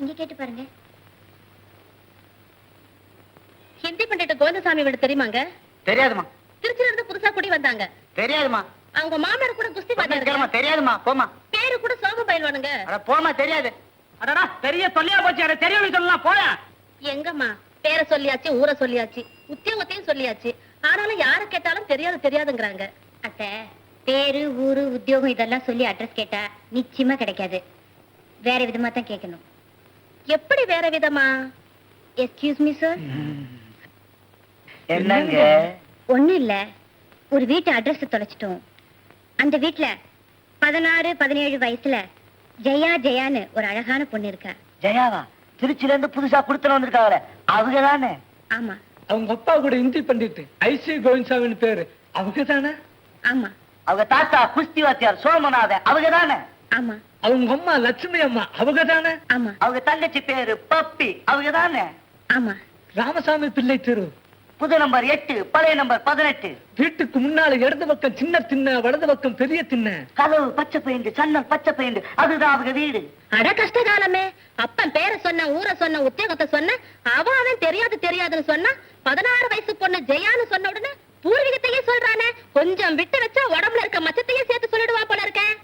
இங்க கேட்டு பாருங்க. ஹிந்தி பண்டிட்ட கோவிந்தசாமி வீடு தெரியுமாங்க? தெரியாதுமா. திருச்சியில இருந்து புதுசா குடி வந்தாங்க. தெரியாதுமா. அவங்க மாமனார் கூட குஸ்தி பாத்தாங்க தெரியாதுமா போமா பேரு கூட சோக பயில்வானுங்க. அட போமா தெரியாது. அடடா பெரிய தொல்லையா போச்சு அட தெரியல சொல்லலாம் போயா. எங்கம்மா பேரை சொல்லியாச்சு ஊரை சொல்லியாச்சு உத்தியோகத்தையும் சொல்லியாச்சு. ஆனாலும் யார கேட்டாலும் தெரியாது தெரியாதுங்கிறாங்க. அத்தை பேரு ஊரு உத்தியோகம் இதெல்லாம் சொல்லி அட்ரஸ் கேட்டா நிச்சயமா கிடைக்காது. வேற விதமா தான் கேட்கணும். எப்படி வேற விதமா? எஸ்கியூஸ் மீ சார் என்னங்க? ஒண்ணும் இல்ல. ஒரு வீட்டு அட்ரஸ் தொலைச்சிட்டோம். அந்த வீட்ல பதினாறு பதினேழு வயசுல ஜெயா ஜெயான்னு ஒரு அழகான பொண்ணு இருக்கா. ஜெயாவா? திருச்சில இருந்து புதுசா குடுத்துட்டு வந்திருக்காங்களே. அவங்க தானே ஆமா. அவங்க அப்பா கூட ஹிந்தி பண்டிட்டு ஐசி கோவிந்தசாமின்னு பேரு. அவங்க தானே ஆமா. அவங்க தாத்தா குஸ்தி வாத்தியார் சோமநாத அவங்க தானே ஆமா. அவங்க அம்மா லட்சுமி அம்மா அவங்க தானே? ஆமா. அவங்க தங்கச்சி பேரு பப்பி. அவங்க தானே? ஆமா. ராமசாமி பிள்ளை தெரு. புது நம்பர் எட்டு பழைய நம்பர் பதினெட்டு. வீட்டுக்கு முன்னால இடது பக்கம் சின்ன திண்ண வலது பக்கம் பெரிய திண்ண கதவு பச்சை பெயிண்ட் சன்னல் பச்சை பெயிண்ட். அதுதான் அவங்க வீடு. அட கஷ்டகாலமே அப்பன் பேரை சொன்ன ஊரை சொன்ன உத்தியோகத்தை சொன்ன அவன் அவன் தெரியாது தெரியாதுன்னு சொன்னா பதினாறு வயசு பொண்ணு ஜெயான்னு சொன்ன உடனே பூர்வீகத்தையே சொல்றானே கொஞ்சம் விட்டு வச்சா உடம்புல இருக்க மச்சத்தையே சேர்த்து சொல்லிடுவா போல இருக்கேன்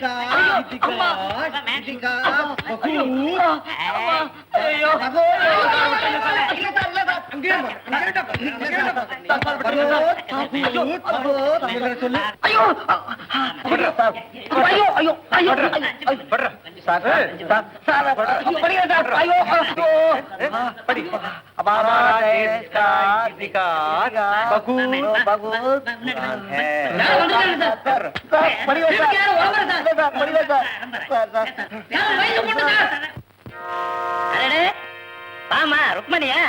வாமா ருக்மணியா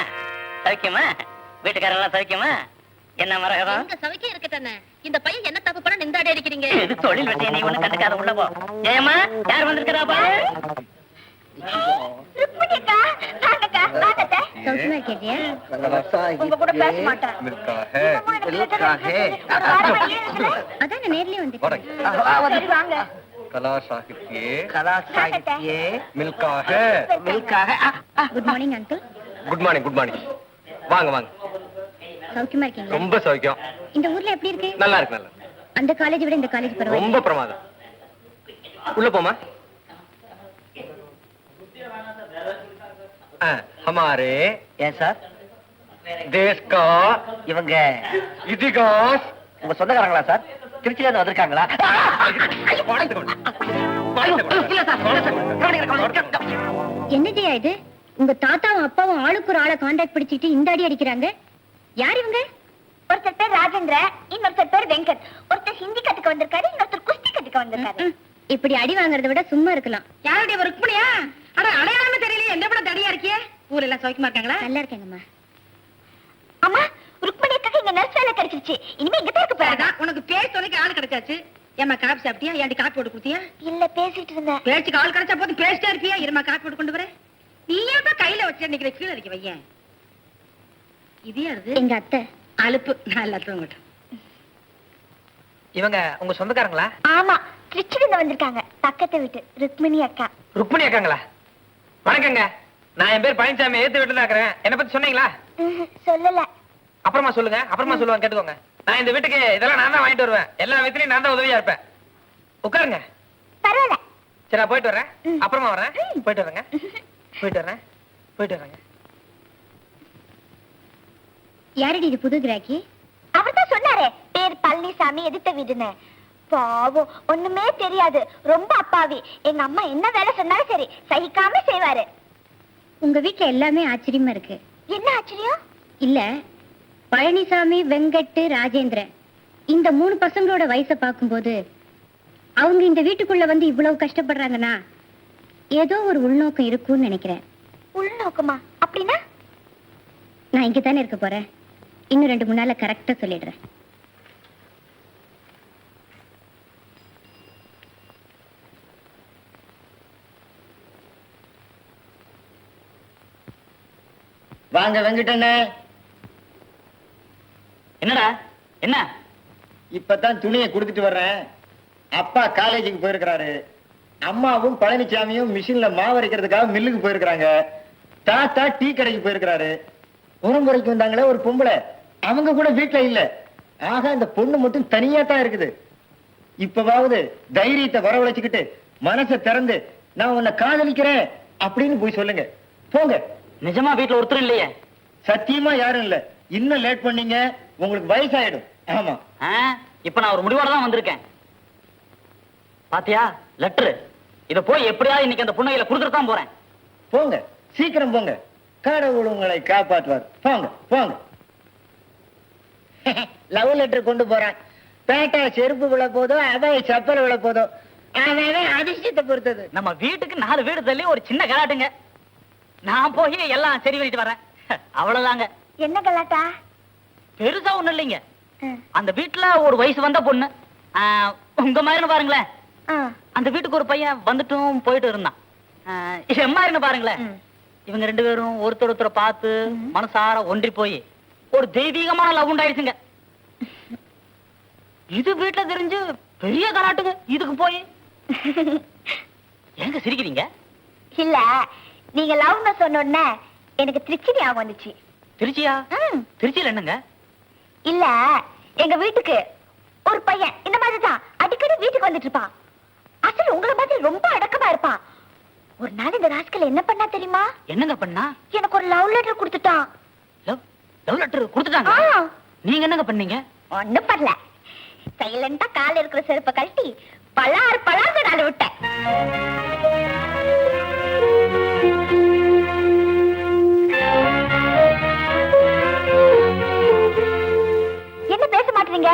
சௌக்கியமா வீட்டுக்காரெல்லாம் சௌக்கியமா என்ன மரகதம் இந்த பையன் என்ன தப்பு பண்ண நிந்தாடே அடிக்கிறீங்க ஒண்ணு கண்டுக்காத உள்ள போ ஜெயமா யார் சௌக்கியமா குட் மார்னிங் குட் மார்னிங் வாங்க வாங்க. சௌக்கியமா இருக்கீங்க ரொம்ப சௌக்கியம். இந்த ஊர்ல எப்படி இருக்கு? நல்லா இருக்கு அந்த காலேஜ் விட இந்த காலேஜ் பரவாயில்லை. ரொம்ப பிரமாதம். உள்ள போமா हमारे ஏன் சார் देश का இவங்க इतिहास உங்க சொந்தக்காரங்களா சார் திருச்சியில இருந்து வந்திருக்காங்களா என்ன ஜெயா இது உங்க தாத்தாவும் அப்பாவும் ஆளுக்கு ஒரு ஆளை காண்டாக்ட் பிடிச்சிட்டு இந்த அடி அடிக்கிறாங்க யார் இவங்க ஒருத்தர் பேர் ராஜேந்திர இன்னொருத்தர் பேர் வெங்கட் ஒருத்தர் ஹிந்தி கத்துக்க வந்திருக்காரு இன்னொருத்தர் குஸ்தி கத்துக்க வந்திருக்காரு ம், இப்படி அடி வாங்குறதை விட சும்மா இருக்கலாம் யாருடைய ருக்மணியா அட அடையாளமே தெரியல எந்த படம் தடியா இருக்கியே? ஊர்ல எல்லாம் சௌக்கியமா இருக்காங்களா? நல்லா இருக்கேங்கம்மா அம்மா. ருக்மணியக்காக இங்க நர்ஸ் வேலை கிடைச்சிருச்சு. இனிமே இங்க தான் இருக்க உனக்கு பேர் துணைக்கு ஆள் கிடைச்சாச்சு. ஏமா காப்பி சாப்பிட்டியா? ஏன்டி காப்பி போட்டு கொடுத்தியா? இல்ல பேசிட்டு இருந்தேன். பேச்சுக்கு ஆள் கிடைச்சா போது பேசிட்டே இருப்பியா இருமா காப்பி போட்டு கொண்டு வரேன் நீ ஏன் கையில வச்சு நிக்கிற கீழே இருக்க வையன் இது யாருது? எங்க அத்தை. அலுப்பு. நல்லா தூங்கட்டும் இவங்க உங்க சொந்தக்காரங்களா? ஆமா திருச்சில இருந்து வந்திருக்காங்க. பக்கத்து வீட்டு ருக்மிணி அக்கா ருக்மணி அக்காங்களா வணக்கங்க. நான் என் பேர் பழனிசாமி ஏத்து வீட்டுல இருக்கிறேன். என்ன பத்தி சொன்னீங்களா? சொல்லல. அப்புறமா சொல்லுங்க அப்புறமா சொல்லுவாங்க கேட்டுக்கோங்க. நான் இந்த வீட்டுக்கு இதெல்லாம் நான் தான் வாங்கிட்டு வருவேன். எல்லா விதத்துலயும் நான் தான் உதவியா இருப்பேன். உட்காருங்க. பரவாயில்ல. சரி நான் போயிட்டு வரேன். அப்புறமா வரேன். போயிட்டு வரேங்க. போயிட்டு வரேன். போயிட்டு வரேங்க. யாரடி இது புது கிராக்கி? அவர் தான் சொன்னாரே பேர் பழனிசாமி எதிர்த்த வீடுன்னு. பாவம். ஒண்ணுமே தெரியாது. ரொம்ப அப்பாவி. எங்க அம்மா என்ன வேலை சொன்னாலும் சரி சகிக்காம செய்வாரு. உங்க வீட்ல எல்லாமே ஆச்சரியமா இருக்கு. என்ன ஆச்சரியம்? இல்ல பழனிசாமி வெங்கட் ராஜேந்திரன். இந்த மூணு பசங்களோட வயசை பார்க்கும்போது அவங்க இந்த வீட்டுக்குள்ள வந்து இவ்வளவு கஷ்டப்படுறாங்கன்னா ஏதோ ஒரு உள்நோக்கம் இருக்கும்னு நினைக்கிறேன். உள்நோக்கமா? அப்படின்னா? நான் இங்க தானே இருக்க போறேன். இன்னும் ரெண்டு மூணு நாள்ல கரெக்டா சொல்லிடுறேன். வாங்க வெங்கடண்ணே. என்னடா? என்ன? இப்பதான் துணியை கொடுத்துட்டு வர்றேன். அப்பா காலேஜுக்கு போயிருக்கிறாரு. அம்மாவும் பழனிசாமியும் மிஷின்ல மாவு அரைக்கிறதுக்காக மில்லுக்கு போயிருக்கிறாங்க. தாத்தா டீ கடைக்கு போயிருக்கிறாரு. உரம்புறைக்கு வந்தாங்களே ஒரு பொம்பளை. அவங்க கூட வீட்டுல இல்ல. ஆக இந்த பொண்ணு மட்டும் தனியா தான் இருக்குது. இப்பவாவது தைரியத்தை வரவழைச்சுக்கிட்டு மனசை திறந்து நான் உன்னை காதலிக்கிறேன் அப்படின்னு போய் சொல்லுங்க. போங்க. நிஜமா வீட்டுல ஒருத்தரும் இல்லையே? சத்தியமா யாரும் இல்ல. இன்னும் லேட் பண்ணீங்க உங்களுக்கு வயசாயிடும். ஆமா. இப்ப நான் ஒரு முடிவோட தான் வந்திருக்கேன். பாத்தியா? லெட்டரு இத போய் எப்படியாவது இன்னைக்கு அந்த புண்ணையில கொடுத்துட்டு தான் போறேன். போங்க. சீக்கிரம் போங்க. கடவுள் உங்களை காப்பாற்றுவார். போங்க போங்க. லவ் லெட்டர் கொண்டு போறான். பேட்டா செருப்பு விழ போதோ அவை சப்பல் விழ போதோ அதிர்ஷ்டத்தை பொறுத்தது. நம்ம வீட்டுக்கு நாலு வீடு தள்ளி ஒரு சின்ன கலாட்டுங்க. நான் போய் எல்லாம் சரி பண்ணிட்டு வரேன். அவ்வளவுதாங்க. என்ன கலாட்டா? பெருசா ஒண்ணும் இல்லைங்க. அந்த வீட்டுல ஒரு வயசு வந்த பொண்ணு. உங்க மாதிரின்னு பாருங்களேன். அந்த வீட்டுக்கு ஒரு பையன் வந்துட்டும் போயிட்டு இருந்தான். எம்மாருன்னு பாருங்களேன். இவங்க ரெண்டு பேரும் ஒருத்தர் ஒருத்தரை பார்த்து மனசார ஒன்றி போய் ஒரு தெய்வீகமான லவ் உண்டாயிடுச்சுங்க. இது வீட்டுல தெரிஞ்சு பெரிய கலாட்டுங்க. இதுக்கு போய். ஏங்க சிரிக்கிறீங்க? இல்ல நீங்க லவ்னு சொன்ன உடனே எனக்கு திருச்சி ஞாபகம் வந்துச்சு. திருச்சியா? ம், திருச்சியில என்னங்க? இல்ல எங்க வீட்டுக்கு ஒரு பையன் இந்த மாதிரி தான் அடிக்கடி வீட்டுக்கு வந்துட்டு இருப்பான். அசல் உங்கள மாதிரி ரொம்ப அடக்கமா இருப்பான். ஒரு நாள் இந்த ராஸ்கல் என்ன பண்ணா தெரியுமா? என்னங்க பண்ணா? எனக்கு ஒரு லவ் லெட்டர் கொடுத்துட்டான். லவ் லவ் லெட்டர் கொடுத்துட்டாங்க? ஆ, நீங்க என்னங்க பண்ணீங்க? ஒண்ணும் பண்ணல. சைலண்டா கால இருக்கிற செருப்பை கழட்டி பலார் பலார் நாள் விட்டேன் மாட்டீங்க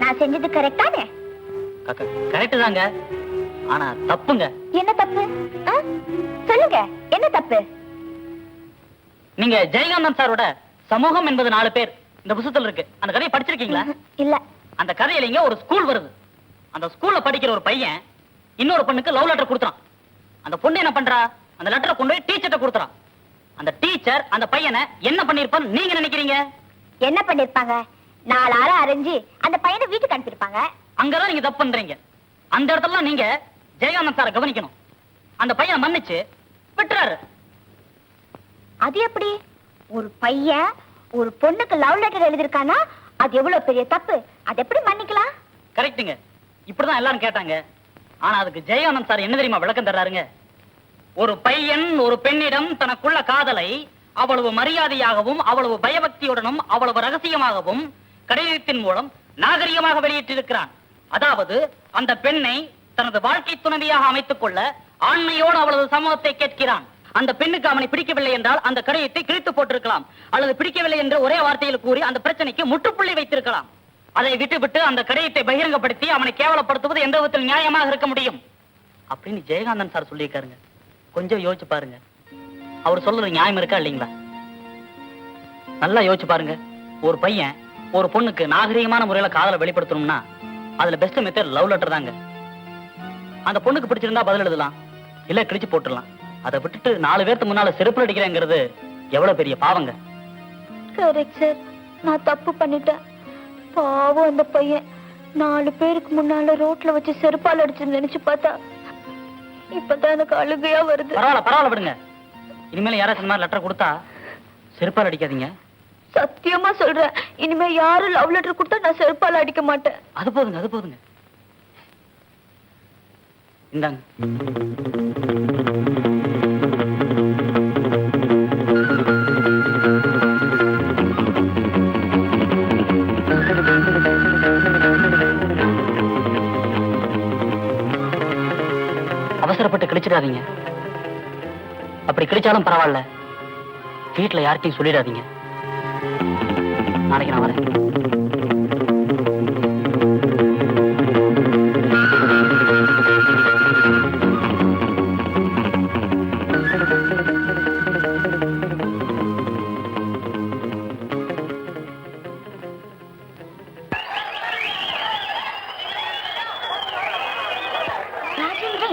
நான் செஞ்சது கரெக்டானே கரெக்ட் தாங்க. ஆனா தப்புங்க. என்ன தப்பு? சொல்லுங்க என்ன தப்பு? நீங்க ஜெயகாந்தன் சாரோட சமூகம் என்பது நாலு பேர். இந்த புத்தகத்துல இருக்கு. அந்த கதையை படிச்சிருக்கீங்களா? இல்ல. அந்த கதையில இங்க ஒரு ஸ்கூல் வருது. அந்த ஸ்கூல்ல படிக்கிற ஒரு பையன் இன்னொரு பொண்ணுக்கு லவ் லெட்டர் கொடுத்துறான் அந்த பொண்ணு என்ன பண்றா? அந்த லெட்டரை கொண்டு போய் டீச்சர்ட்ட கொடுத்துறான் அந்த டீச்சர் அந்த பையனை என்ன பண்ணிருப்பான்னு நீங்க நினைக்கிறீங்க? என்ன பண்ணிருப்பாங்க நாலு ஆறு அரைஞ்சு அந்த பையனை வீட்டுக்கு அனுப்பியிருப்பாங்க. அங்கதான் நீங்க தப்பு பண்றீங்க. அந்த இடத்துல நீங்க ஜெயகாந்தன் சாரை கவனிக்கணும். அந்த பையனை மன்னிச்சு விட்டுறாரு. அது எப்படி? ஒரு பையன் ஒரு பொண்ணுக்கு லவ் லெட்டர் எழுதிருக்கானா அது எவ்வளவு பெரிய தப்பு? அது எப்படி மன்னிக்கலாம்? கரெக்ட்டுங்க. இப்படிதான் எல்லாரும் கேட்டாங்க. ஆனா அதுக்கு ஜெயானந்த் சார் என்ன தெரியுமா விளக்கம் தர்றாருங்க? ஒரு பையன் ஒரு பெண்ணிடம் தனக்குள்ள காதலை அவ்வளவு மரியாதையாகவும் அவ்வளவு பயபக்தியுடனும் அவ்வளவு ரகசியமாகவும் கடிதத்தின் மூலம் நாகரிகமாக வெளியிட்டிருக்கிறான். அதாவது அந்த பெண்ணை தனது வாழ்க்கை துணைவியாக அமைத்துக் கொள்ள ஆண்மையோடு அவளது சமூகத்தை கேட்கிறான். அந்த பெண்ணுக்கு அவனை பிடிக்கவில்லை என்றால் அந்த கடிதத்தை கிழித்து போட்டிருக்கலாம். அல்லது பிடிக்கவில்லை என்று ஒரே வார்த்தையில் கூறி அந்த பிரச்சனைக்கு முற்றுப்புள்ளி வைத்திருக்கலாம். அதை விட்டுவிட்டு அந்த கடிதத்தை பகிரங்கப்படுத்தி அவனை கேவலப்படுத்துவது எந்த விதத்தில் நியாயமாக இருக்க முடியும்? அப்படின்னு ஜெயகாந்தன் சார் சொல்லியிருக்காருங்க. கொஞ்சம் யோசிச்சு பாருங்க. அவர் சொல்றது நியாயம் இருக்கா இல்லைங்களா? நல்லா யோசிச்சு பாருங்க. ஒரு பையன் ஒரு பொண்ணுக்கு நாகரீகமான முறையில காதலை வெளிப்படுத்தணும்னா அதுல பெஸ்ட் மெத்தட் லவ் லெட்டர் தாங்க. அந்த பொண்ணுக்கு பிடிச்சிருந்தா பதில் எழுதலாம் இல்ல கிழிச்சு போட்டுடலாம். அதை விட்டுட்டு நாலு பேர்த்து முன்னால செருப்பு அடிக்கிறேங்கிறது எவ்வளவு பெரிய பாவங்க. கரெக்ட் சார் நான் தப்பு பண்ணிட்டேன். பாவம் அந்த பையன். நாலு பேருக்கு முன்னால ரோட்ல வச்சு செருப்பால் அடிச்சு நினைச்சு பார்த்தா இப்பதான் எனக்கு அழுகையா வருது. பரவாயில்ல பரவாயில்ல விடுங்க. இனிமேல் யாராச்சும் லெட்டர் கொடுத்தா செருப்பால் அடிக்காதீங்க. சத்தியமா சொல்றேன். இனிமே யாரும் லவ் லெட்டர் கொடுத்தா நான் செருப்பால் அடிக்க மாட்டேன். அது போதுங்க அது போதுங்க. இந்தாங்க. அவசரப்பட்டு கிழிச்சிடாதீங்க. அப்படி கிழிச்சாலும் பரவாயில்ல. வீட்டுல யார்கிட்டயும் சொல்லிடாதீங்க. நாளைக்கு நான் வரேன்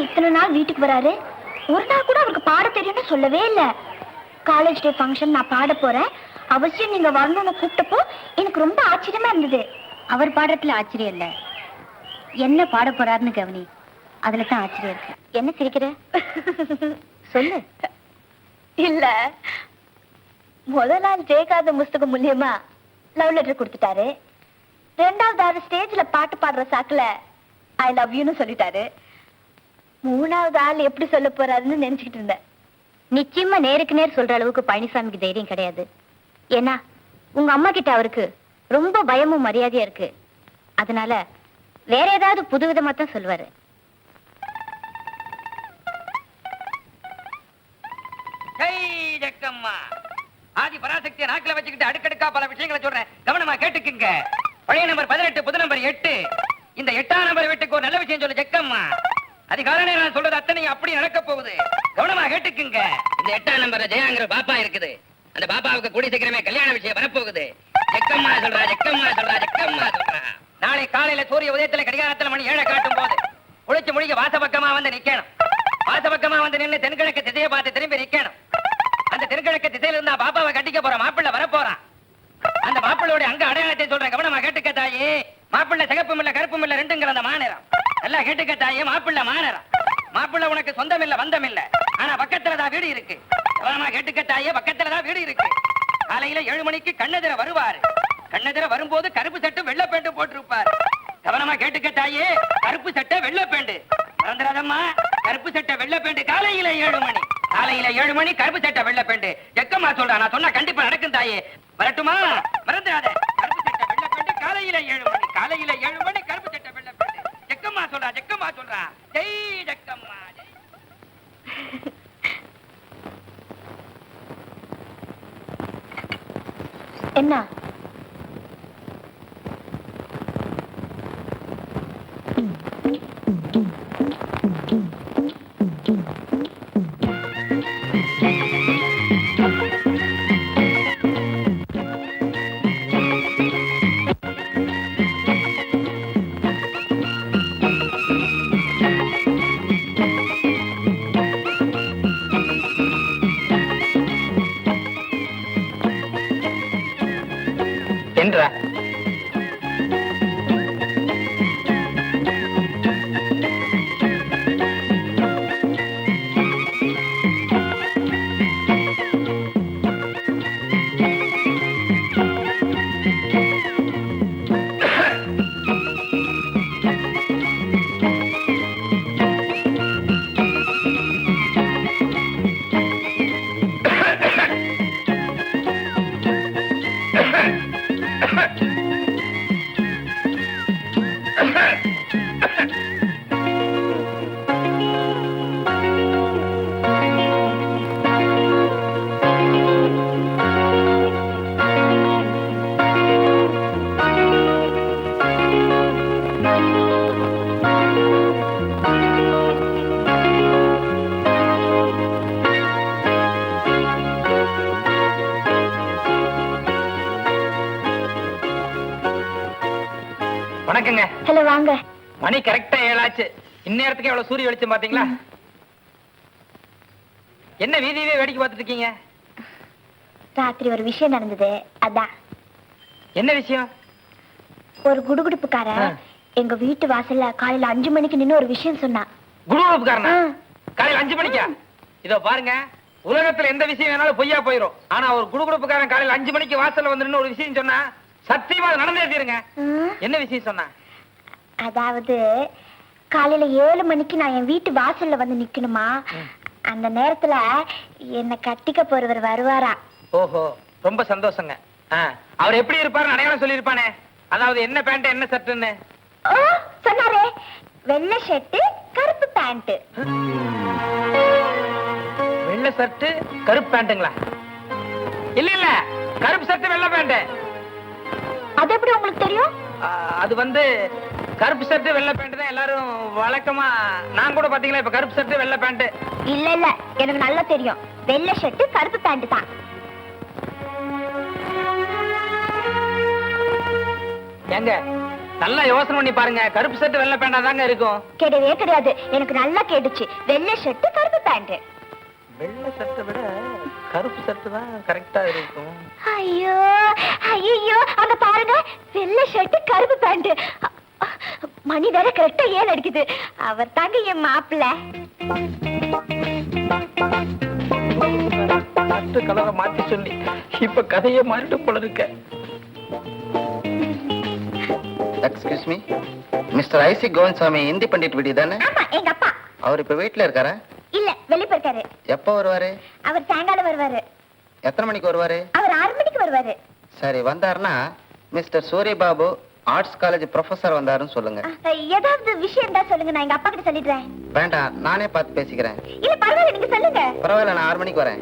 இத்தனை நாள் வீட்டுக்கு வராரு? ஒரு நாள் கூட அவருக்கு பாட தெரியும்னு சொல்லவே இல்லை. காலேஜ் டே ஃபங்க்ஷன் நான் பாட போறேன். அவசியம் நீங்க வரணும்னு கூப்பிட்டப்போ எனக்கு ரொம்ப ஆச்சரியமா இருந்தது. அவர் பாடுறதுல ஆச்சரியம் இல்ல. என்ன பாட போறாருன்னு கவனி. அதுல தான் ஆச்சரியம் இருக்கு. என்ன சிரிக்கிற? சொல்லு. இல்ல. முத நாள் ஜெயகாந்த புஸ்தகம் மூலியமா லவ் லெட்டர் கொடுத்துட்டாரு. ரெண்டாவது ஆறு ஸ்டேஜ்ல பாட்டு பாடுற சாக்குல ஐ லவ் யூன்னு சொல்லிட்டாரு. மூணாவது ஆள் எப்படி சொல்ல போறாருன்னு நினைச்சுக்கிட்டு இருந்தேன். நிச்சயமா நேருக்கு நேர் சொல்ற அளவுக்கு பழனிசாமிக்கு தைரியம் கிடையாது. ஏன்னா உங்க அம்மா கிட்ட அவருக்கு ரொம்ப பயமும் மரியாதையா இருக்கு. அதனால வேற ஏதாவது புது விதமா தான் சொல்லுவாரு. ஜெய் ஜக்கம்மா. ஆதி பராசக்தியை நாக்கில வச்சுக்கிட்டு அடுக்கடுக்கா பல விஷயங்களை சொல்றேன். கவனமா கேட்டுக்குங்க. பழைய நம்பர் பதினெட்டு புது நம்பர் எட்டு. இந்த எட்டாம் நம்பர் வீட்டுக்கு ஒரு நல்ல விஷயம் சொல்லு ஜக்கம்மா. அதிகாலையில நான் சொல்றது அத்தனை அப்படி நடக்க போகுது. கவனமா கேட்டுக்குங்க. இந்த எட்டாம் நம்பர் ஜெயாங்கிற பாப்பா இருக்குது. அந்த பாப்பாவுக்கு கூடி சீக்கிரமே கல்யாண விஷயம் வரப்போகுது. ஜக்கம்மா சொல்றா ஜக்கம்மா சொல்றா ஜக்கம்மா சொல்றா. நாளை காலையில சூரிய உதயத்துல கடிகாரத்துல மணி ஏழை காட்டும் போது குளிச்சு முடிக்க வாச பக்கமா வந்து நிக்கணும். வாச பக்கமா வந்து நின்னு தென்கிழக்கு திசையை பார்த்து திரும்பி நிக்கணும். அந்த தென்கிழக்கு திசையில இருந்தா பாப்பாவை கட்டிக்க போற மாப்பிள்ளை வரப்போறான். அந்த மாப்பிள்ளோட அங்க அடையாளத்தை சொல்றேன். கவனமா கேட்டுக்க தாயே. மாப்பிள்ளை சிகப்பும் இல்ல கருப்பும் இல்ல ரெண்டுங்கிற அந்த மாநிலம். நல்லா கேட்டுக்க தாயே மாப்பிள்ளை மாநிலம். மாப்பிள்ளை உனக்கு சொந்தம் இல்ல வந்தம் இல்ல ஆனா பக்கத்துல தான் வீடு இருக்கு. கவனமா கேட்டுக்க பக்கத்துல தான் வீடு இருக்கு. காலையில ஏழு மணிக்கு கண்ணதிர வருவாரு. கண்ணதிர வரும்போது கருப்பு சட்டை வெள்ள பேண்ட் போட்டிருப்பாரு. கவனமா கேட்டு தாயே கருப்பு சட்டை வெள்ள பேண்ட். மறந்துடாதம்மா. கருப்பு சட்டை வெள்ள பேண்ட் காலையில ஏழு மணி. காலையில ஏழு மணி கருப்பு சட்டை வெள்ள பேண்டு. எக்கம்மா சொல்றா? நான் சொன்னா கண்டிப்பா நடக்கும் தாயே. வரட்டுமா? மறந்துடாத. கருப்பு சட்டை வெள்ள பேண்டு காலையில ஏழு மணி. காலையில ஏழு மணி கருப்பு சட்டை வெள்ள பேண்டு. எக்கம்மா சொல்றா? எக்கம்மா சொல்றா? ஜெய் ஜக்கம்மா ஜெய் என்ன? வாங்க. மணி கரெக்டா ஏழாச்சு. இந்நேரத்துக்கு எவ்வளவு சூரிய வெளிச்சம் பாத்தீங்களா என்ன வீதியவே வேடிக்கை பார்த்துட்டு இருக்கீங்க? ராத்திரி ஒரு விஷயம் நடந்தது. அதான். என்ன விஷயம்? ஒரு குடுகுடுப்புக்காரன் ஆ. எங்க வீட்டு வாசல்ல காலையில அஞ்சு மணிக்கு நின்னு ஒரு விஷயம் சொன்னான். குருகுருப்புக்காரனா ஆ. காலையில அஞ்சு மணிக்கா? இதோ பாருங்க. உலகத்துல எந்த விஷயம் வேணாலும் பொய்யா போயிரும். ஆனா ஒரு குடுகுடுப்புக்காரன் காலையில அஞ்சு மணிக்கு வாசல்ல வந்து நின்னு ஒரு விஷயம் சொன்னா சத்தியமா நடந்தே தீருங்க. என்ன விஷயம் சொன்னா அதாவது காலையில ஏழு மணிக்கு நான் என் வீட்டு வாசல்ல வந்து நிக்கணுமா? அந்த நேரத்துல என்ன கட்டிக்க போறவர் வருவாரா ஓஹோ ரொம்ப சந்தோஷங்க. அவர் எப்படி இருப்பாரு அடையாளம் சொல்லியிருப்பானே. அதாவது என்ன பேண்ட் என்ன சட்டுன்னு சொன்னாரே. வெள்ளை ஷர்ட் கருப்பு பேண்ட் வெள்ளை சர்ட் கருப்பு பேண்ட்டுங்களா? இல்ல இல்ல. கருப்பு சர்ட் வெள்ளை பேண்ட் அது எப்படி உங்களுக்கு தெரியும்? அது வந்து கருப்பு சர்ட் வெள்ளை பேண்ட் தான் எல்லாரும் வழக்கமா நான் கூட பாத்தீங்களா இப்ப கருப்பு சர்ட் வெள்ளை பேண்ட் இல்ல இல்ல. எனக்கு நல்லா தெரியும். வெள்ளை ஷர்ட் கருப்பு பேண்ட் தான். ஏங்க நல்லா யோசனை பண்ணி பாருங்க. கருப்பு சர்ட் வெள்ளை பேண்டா தாங்க இருக்கும். கிடையவே கிடையாது. எனக்கு நல்லா கேட்டுச்சு. வெள்ளை ஷர்ட் கருப்பு பேண்ட் வெள்ளை சர்ட்டை விட கருப்பு சர்ட் தான் கரெக்டா இருக்கும். ஐயோ ஐயோ அங்க பாருங்க. வெள்ளை ஷர்ட் கருப்பு பேண்ட் மணி வேற கரெக்டா ஏழு அடிக்குது? அவர் தாங்க என் மாப்பிள்ள. கலரை மாத்தி சொல்லி இப்ப கதையை மாறிட்டு போல இருக்க excuse me mister IC Govindasamy Hindi pandit வீடு தானே? ஆமா எங்க அப்பா. அவர் இப்ப வீட்ல இருக்காரா? இல்ல வெளிய போயிருக்காரு எப்போ வருவாரு? அவர் சாயங்காலம் வருவாரு. எத்தனை மணிக்கு வருவாரு? அவர் ஆறு மணிக்கு வருவாரு. சரி வந்தாருன்னா மிஸ்டர் சூரிய பாபு ஆர்ட்ஸ் காலேஜ் ப்ரொஃபசர் வந்தாருன்னு சொல்லுங்க. ஏதாவது விஷயம் தான் சொல்லுங்க நான் எங்க அப்பா கிட்ட சொல்லிடுறேன். வேண்டாம் நானே பார்த்து பேசிக்கிறேன். இல்ல பரவாயில்ல நீங்க சொல்லுங்க. பரவாயில்ல நான் ஆறு மணிக்கு வரேன்.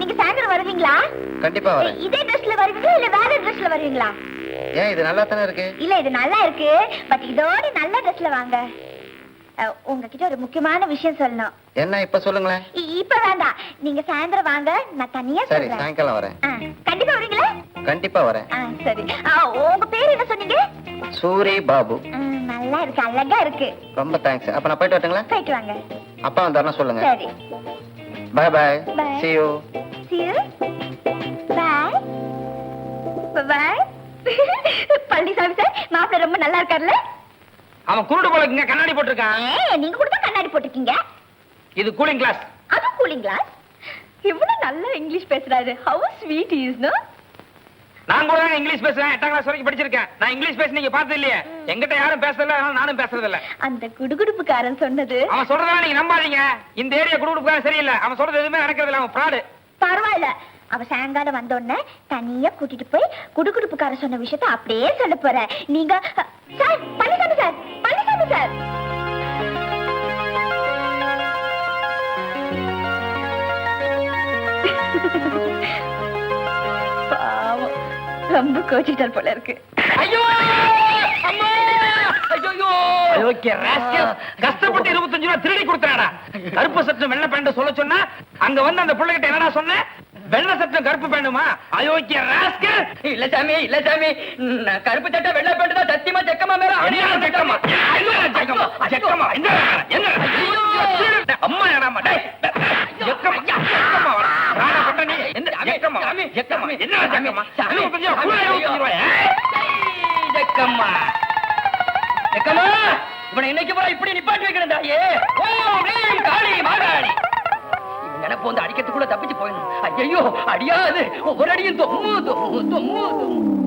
நீங்க சாயந்தரம் வருவீங்களா? கண்டிப்பா வரேன். இதே ட்ரெஸ்ல வருவீங்களா இல்ல வேற ட்ரெஸ்ல வருவீங்களா? ஏன் இது நல்லா தானே இருக்கு? இல்ல இது நல்லா இருக்கு பட் இதோட நல்ல ட்ரெஸ்ல வாங்க. உங்ககிட்ட ஒரு முக்கியமான விஷயம் சொல்லணும். என்ன இப்ப சொல்லுங்களேன்? இப்ப வேண்டாம். நீங்க சாயந்தரம் வாங்க நான் தனியா சரி சாயங்காலம் வரேன். கண்டிப்பா வரீங்களா கண்டிப்பா வரேன். ஆ, சரி. ஆ, உங்க பேர் என்ன சொன்னீங்க? சூரி பாபு. நல்லா இருக்கு அழகா இருக்கு. ரொம்ப தேங்க்ஸ் அப்ப நான் போயிட்டு வரட்டுங்களா? போயிட்டு வாங்க. அப்பா வந்தாருன்னா சொல்லுங்க. சரி. Bye bye Bye. see you. See you. Bye. Bye. Palanisamy sir மாப்பிள்ள ரொம்ப நல்லா இருக்காருல்ல அவன் குருடு போல இங்க கண்ணாடி போட்டிருக்கான். ஏ நீங்க கூட தான் கண்ணாடி போட்டிருக்கீங்க. இது கூலிங் கிளாஸ் அது கூலிங் கிளாஸ் இவ்வளவு நல்லா இங்கிலீஷ் பேசுறாரு. ஹவு ஸ்வீட் இஸ் நோ நான் கூட இங்கிலீஷ் பேசுறேன். எட்டாம் கிளாஸ் வரைக்கும் படிச்சிருக்கேன். நான் இங்கிலீஷ் பேச நீங்க பார்த்தது இல்லையே எங்கிட்ட யாரும் பேசல நானும் பேசுறது இல்ல அந்த குடுகுடுப்புக்காரன் சொன்னது. அவன் சொல்றதெல்லாம் நீங்க நம்பாதீங்க. இந்த ஏரியா குடுகுடுப்புக்காரன் சரியில்லை. அவன் சொல்றது எதுவுமே நடக்கிறது இல்ல. அவன் ஃப்ராடு பரவாயில்ல. அவ சாயங்காலம் வந்த உடனே தனியா கூட்டிட்டு போய் குடுகுடுப்புக்காரன் சொன்ன விஷயத்த அப்படியே சொல்ல போற. நீங்க sir Palanisamy sir Palanisamy sir. பாவம் ரொம்ப கோச்சிட்டார் போல இருக்கு. ஐயோ! அம்மா! ஐயோ ஓகே ராஸ்கல் கஷ்டப்பட்டு 25 ரூபாய் திருடி கொடுத்தாடா. கருப்பு சட்டம் வெள்ளை பேண்ட் சொல்ல சொன்னா அங்க வந்து அந்த பிள்ளைகிட்ட என்னடா சொன்ன? வெள்ளை சட்டம் கருப்பு பேண்டுமா அயோக்கிய ராஸ்கல். இல்ல சாமி இல்ல சாமி. நான் கருப்பு சட்டை வெள்ளை பேண்ட் தான் சத்தியமா செக்கமா மேல என்ன என்ன அம்மா டேய் பட்டனி என்ன ஜக்கமா ஜக்கமா என்ன ஜக்கமா 25 ரூபாய் 25 ரூபாய் ஜக்கம்மா. ஜக்கம்மா இவனை இன்னைக்கு போல இப்படி நிப்பாட்டி வைக்கணும் தாயே? ஓ நீம் காளி மாகாளி. நினைப்பு வந்து அடிக்கிறதுக்குள்ள தப்பிச்சு போயிடணும். ஐயோ அடியாது. ஒவ்வொரு அடியும் தொம்மு தொம்மு தொம்மு தொம்மு.